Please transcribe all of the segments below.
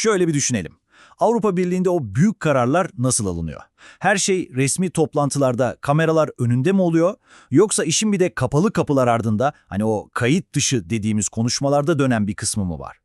Şöyle bir düşünelim. Avrupa Birliği'nde o büyük kararlar nasıl alınıyor? Her şey resmi toplantılarda kameralar önünde mi oluyor? Yoksa işin bir de kapalı kapılar ardında hani o kayıt dışı dediğimiz konuşmalarda dönen bir kısmı mı var?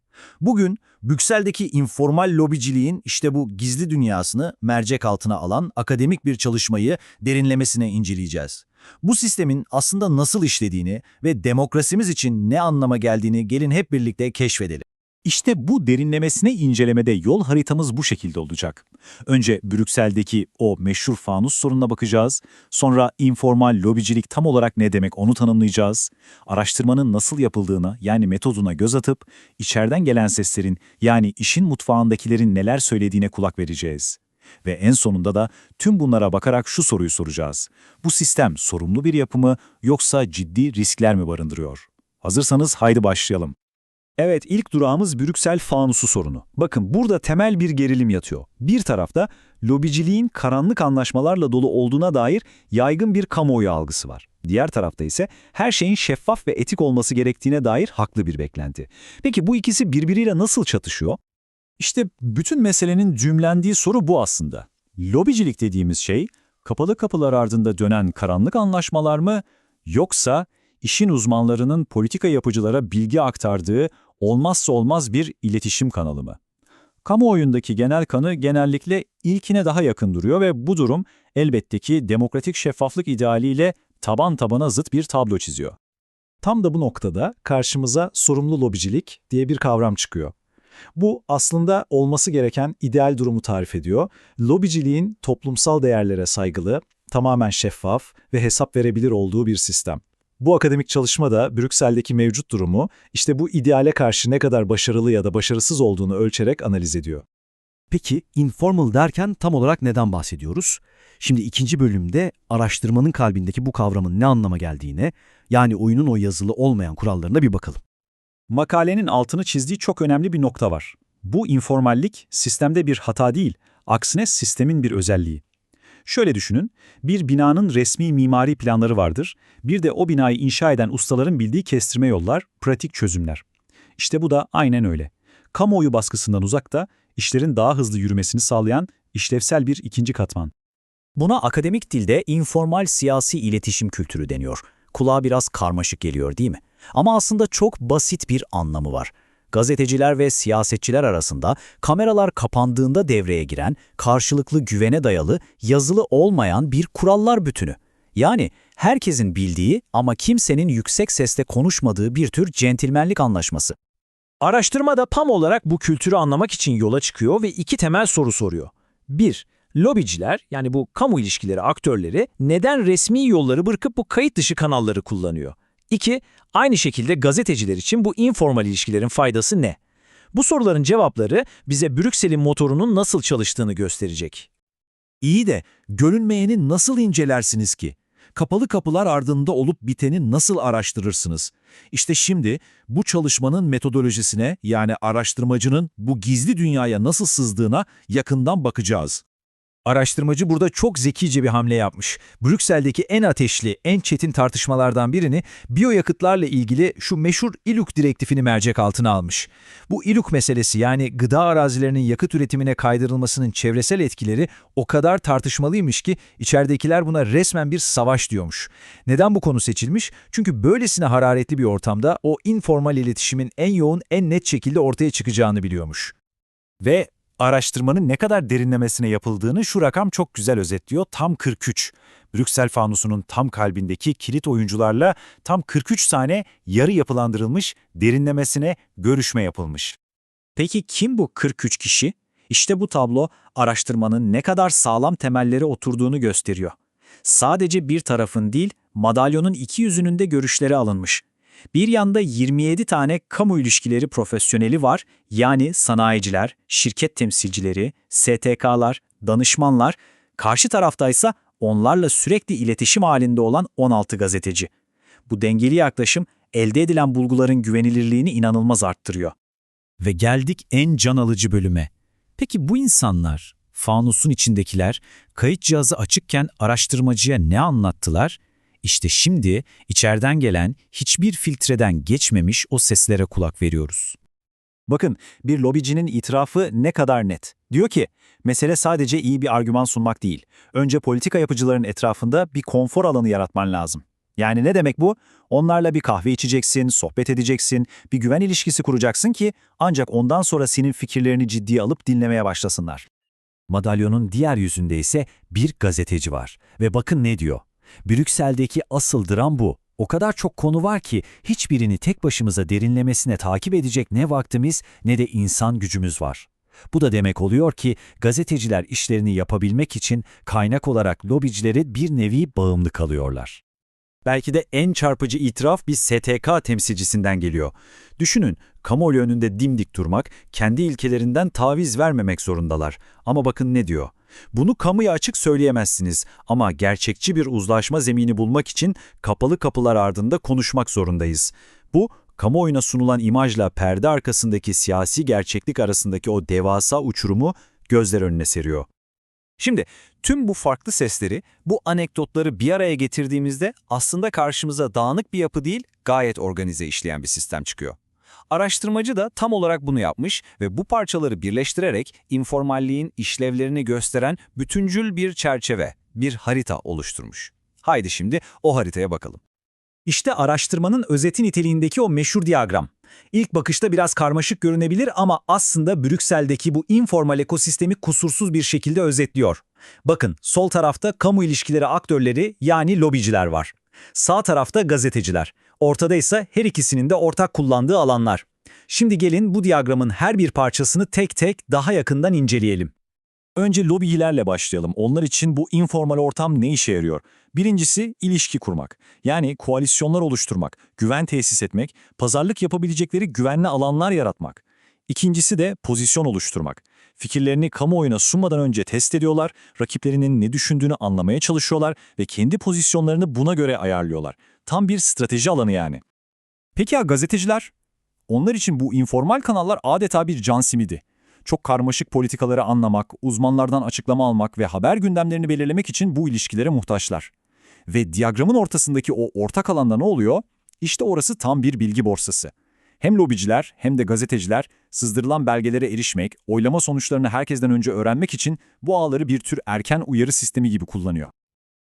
Bugün Brüksel'deki informal lobiciliğin işte bu gizli dünyasını mercek altına alan akademik bir çalışmayı derinlemesine inceleyeceğiz. Bu sistemin aslında nasıl işlediğini ve demokrasimiz için ne anlama geldiğini gelin hep birlikte keşfedelim. İşte bu derinlemesine incelemede yol haritamız bu şekilde olacak. Önce Brüksel'deki o meşhur fanus sorununa bakacağız. Sonra informal lobicilik tam olarak ne demek onu tanımlayacağız. Araştırmanın nasıl yapıldığına yani metoduna göz atıp içeriden gelen seslerin yani işin mutfağındakilerin neler söylediğine kulak vereceğiz. Ve en sonunda da tüm bunlara bakarak şu soruyu soracağız. Bu sistem sorumlu bir yapı mı yoksa ciddi riskler mi barındırıyor? Hazırsanız haydi başlayalım. Evet, ilk durağımız Brüksel fanusu sorunu. Bakın burada temel bir gerilim yatıyor. Bir tarafta lobiciliğin karanlık anlaşmalarla dolu olduğuna dair yaygın bir kamuoyu algısı var. Diğer tarafta ise her şeyin şeffaf ve etik olması gerektiğine dair haklı bir beklenti. Peki bu ikisi birbiriyle nasıl çatışıyor? İşte bütün meselenin cümlendiği soru bu aslında. Lobicilik dediğimiz şey, kapalı kapılar ardında dönen karanlık anlaşmalar mı, yoksa işin uzmanlarının politika yapıcılara bilgi aktardığı olmazsa olmaz bir iletişim kanalı mı? Kamuoyundaki genel kanı genellikle ilkine daha yakın duruyor ve bu durum elbette ki demokratik şeffaflık idealiyle taban tabana zıt bir tablo çiziyor. Tam da bu noktada karşımıza sorumlu lobicilik diye bir kavram çıkıyor. Bu aslında olması gereken ideal durumu tarif ediyor. Lobiciliğin toplumsal değerlere saygılı, tamamen şeffaf ve hesap verebilir olduğu bir sistem. Bu akademik çalışma da Brüksel'deki mevcut durumu işte bu ideale karşı ne kadar başarılı ya da başarısız olduğunu ölçerek analiz ediyor. Peki informal derken tam olarak neden bahsediyoruz? Şimdi ikinci bölümde araştırmanın kalbindeki bu kavramın ne anlama geldiğine, yani oyunun o yazılı olmayan kurallarına bir bakalım. Makalenin altını çizdiği çok önemli bir nokta var. Bu informallik sistemde bir hata değil, aksine sistemin bir özelliği. Şöyle düşünün, bir binanın resmi mimari planları vardır, bir de o binayı inşa eden ustaların bildiği kestirme yollar, pratik çözümler. İşte bu da aynen öyle. Kamuoyu baskısından uzakta, işlerin daha hızlı yürümesini sağlayan işlevsel bir ikinci katman. Buna akademik dilde informal siyasi iletişim kültürü deniyor. Kulağa biraz karmaşık geliyor değil mi? Ama aslında çok basit bir anlamı var. Gazeteciler ve siyasetçiler arasında kameralar kapandığında devreye giren, karşılıklı güvene dayalı, yazılı olmayan bir kurallar bütünü. Yani herkesin bildiği ama kimsenin yüksek sesle konuşmadığı bir tür centilmenlik anlaşması. Araştırma da tam olarak bu kültürü anlamak için yola çıkıyor ve iki temel soru soruyor. 1. Lobiciler yani bu kamu ilişkileri aktörleri neden resmi yolları bırakıp bu kayıt dışı kanalları kullanıyor? 2. Aynı şekilde gazeteciler için bu informal ilişkilerin faydası ne? Bu soruların cevapları bize Brüksel'in motorunun nasıl çalıştığını gösterecek. İyi de görünmeyeni nasıl incelersiniz ki? Kapalı kapılar ardında olup biteni nasıl araştırırsınız? İşte şimdi bu çalışmanın metodolojisine yani araştırmacının bu gizli dünyaya nasıl sızdığına yakından bakacağız. Araştırmacı burada çok zekice bir hamle yapmış. Brüksel'deki en ateşli, en çetin tartışmalardan birini biyoyakıtlarla ilgili şu meşhur İLUK direktifini mercek altına almış. Bu İLUK meselesi yani gıda arazilerinin yakıt üretimine kaydırılmasının çevresel etkileri o kadar tartışmalıymış ki içeridekiler buna resmen bir savaş diyormuş. Neden bu konu seçilmiş? Çünkü böylesine hararetli bir ortamda o informal iletişimin en yoğun, en net şekilde ortaya çıkacağını biliyormuş. Ve araştırmanın ne kadar derinlemesine yapıldığını şu rakam çok güzel özetliyor. Tam 43. Brüksel fanusunun tam kalbindeki kilit oyuncularla tam 43 tane yarı yapılandırılmış derinlemesine görüşme yapılmış. Peki kim bu 43 kişi? İşte bu tablo araştırmanın ne kadar sağlam temelleri oturduğunu gösteriyor. Sadece bir tarafın değil, madalyonun iki yüzünün de görüşleri alınmış. Bir yanda 27 tane kamu ilişkileri profesyoneli var, yani sanayiciler, şirket temsilcileri, STK'lar, danışmanlar, karşı taraftaysa onlarla sürekli iletişim halinde olan 16 gazeteci. Bu dengeli yaklaşım elde edilen bulguların güvenilirliğini inanılmaz arttırıyor. Ve geldik en can alıcı bölüme. Peki bu insanlar, fanusun içindekiler, kayıt cihazı açıkken araştırmacıya ne anlattılar? İşte şimdi içeriden gelen hiçbir filtreden geçmemiş o seslere kulak veriyoruz. Bakın, bir lobicinin itirafı ne kadar net. Diyor ki, mesele sadece iyi bir argüman sunmak değil. Önce politika yapıcıların etrafında bir konfor alanı yaratman lazım. Yani ne demek bu? Onlarla bir kahve içeceksin, sohbet edeceksin, bir güven ilişkisi kuracaksın ki ancak ondan sonra senin fikirlerini ciddiye alıp dinlemeye başlasınlar. Madalyonun diğer yüzünde ise bir gazeteci var. Ve bakın ne diyor. Brüksel'deki asıl dram bu. O kadar çok konu var ki hiçbirini tek başımıza derinlemesine takip edecek ne vaktimiz ne de insan gücümüz var. Bu da demek oluyor ki gazeteciler işlerini yapabilmek için kaynak olarak lobicilere bir nevi bağımlı kalıyorlar. Belki de en çarpıcı itiraf bir STK temsilcisinden geliyor. Düşünün, kamuoyu önünde dimdik durmak, kendi ilkelerinden taviz vermemek zorundalar. Ama bakın ne diyor? Bunu kamuya açık söyleyemezsiniz ama gerçekçi bir uzlaşma zemini bulmak için kapalı kapılar ardında konuşmak zorundayız. Bu, kamuoyuna sunulan imajla perde arkasındaki siyasi gerçeklik arasındaki o devasa uçurumu gözler önüne seriyor. Şimdi tüm bu farklı sesleri, bu anekdotları bir araya getirdiğimizde aslında karşımıza dağınık bir yapı değil, gayet organize işleyen bir sistem çıkıyor. Araştırmacı da tam olarak bunu yapmış ve bu parçaları birleştirerek informalliğin işlevlerini gösteren bütüncül bir çerçeve, bir harita oluşturmuş. Haydi şimdi o haritaya bakalım. İşte araştırmanın özeti niteliğindeki o meşhur diyagram. İlk bakışta biraz karmaşık görünebilir ama aslında Brüksel'deki bu informal ekosistemi kusursuz bir şekilde özetliyor. Bakın sol tarafta kamu ilişkileri aktörleri yani lobiciler var. Sağ tarafta gazeteciler. Ortada ise her ikisinin de ortak kullandığı alanlar. Şimdi gelin bu diyagramın her bir parçasını tek tek daha yakından inceleyelim. Önce lobicilerle başlayalım. Onlar için bu informal ortam ne işe yarıyor? Birincisi ilişki kurmak. Yani koalisyonlar oluşturmak, güven tesis etmek, pazarlık yapabilecekleri güvenli alanlar yaratmak. İkincisi de pozisyon oluşturmak. Fikirlerini kamuoyuna sunmadan önce test ediyorlar, rakiplerinin ne düşündüğünü anlamaya çalışıyorlar ve kendi pozisyonlarını buna göre ayarlıyorlar. Tam bir strateji alanı yani. Peki ya gazeteciler? Onlar için bu informal kanallar adeta bir can simidi. Çok karmaşık politikaları anlamak, uzmanlardan açıklama almak ve haber gündemlerini belirlemek için bu ilişkilere muhtaçlar. Ve diyagramın ortasındaki o ortak alanda ne oluyor? İşte orası tam bir bilgi borsası. Hem lobiciler hem de gazeteciler sızdırılan belgelere erişmek, oylama sonuçlarını herkesten önce öğrenmek için bu ağları bir tür erken uyarı sistemi gibi kullanıyor.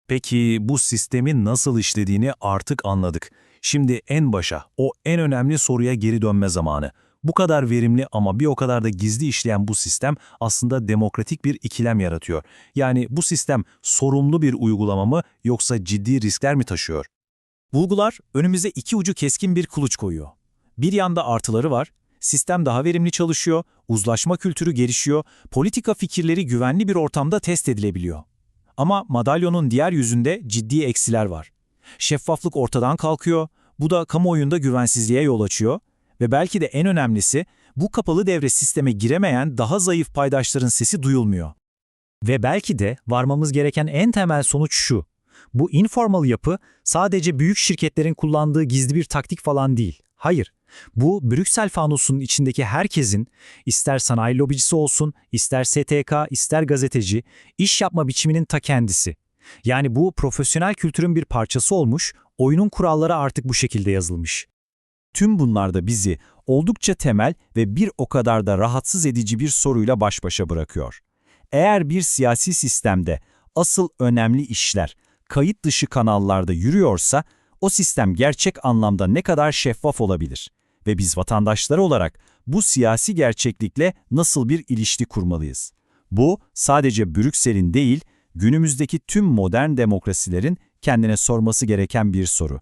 Peki bu sistemin nasıl işlediğini artık anladık. Şimdi en başa, o en önemli soruya geri dönme zamanı. Bu kadar verimli ama bir o kadar da gizli işleyen bu sistem aslında demokratik bir ikilem yaratıyor. Yani bu sistem sorumlu bir uygulama mı yoksa ciddi riskler mi taşıyor? Bulgular önümüze iki ucu keskin bir kuluç koyuyor. Bir yanda artıları var, sistem daha verimli çalışıyor, uzlaşma kültürü gelişiyor, politika fikirleri güvenli bir ortamda test edilebiliyor. Ama madalyonun diğer yüzünde ciddi eksiler var. Şeffaflık ortadan kalkıyor, bu da kamuoyunda güvensizliğe yol açıyor ve belki de en önemlisi bu kapalı devre sisteme giremeyen daha zayıf paydaşların sesi duyulmuyor. Ve belki de varmamız gereken en temel sonuç şu. Bu informal yapı sadece büyük şirketlerin kullandığı gizli bir taktik falan değil. Hayır. Bu Brüksel fanusunun içindeki herkesin, ister sanayi lobicisi olsun, ister STK, ister gazeteci, iş yapma biçiminin ta kendisi. Yani bu profesyonel kültürün bir parçası olmuş, oyunun kuralları artık bu şekilde yazılmış. Tüm bunlar da bizi oldukça temel ve bir o kadar da rahatsız edici bir soruyla baş başa bırakıyor. Eğer bir siyasi sistemde asıl önemli işler kayıt dışı kanallarda yürüyorsa, o sistem gerçek anlamda ne kadar şeffaf olabilir? Ve biz vatandaşları olarak bu siyasi gerçeklikle nasıl bir ilişki kurmalıyız? Bu sadece Brüksel'in değil, günümüzdeki tüm modern demokrasilerin kendine sorması gereken bir soru.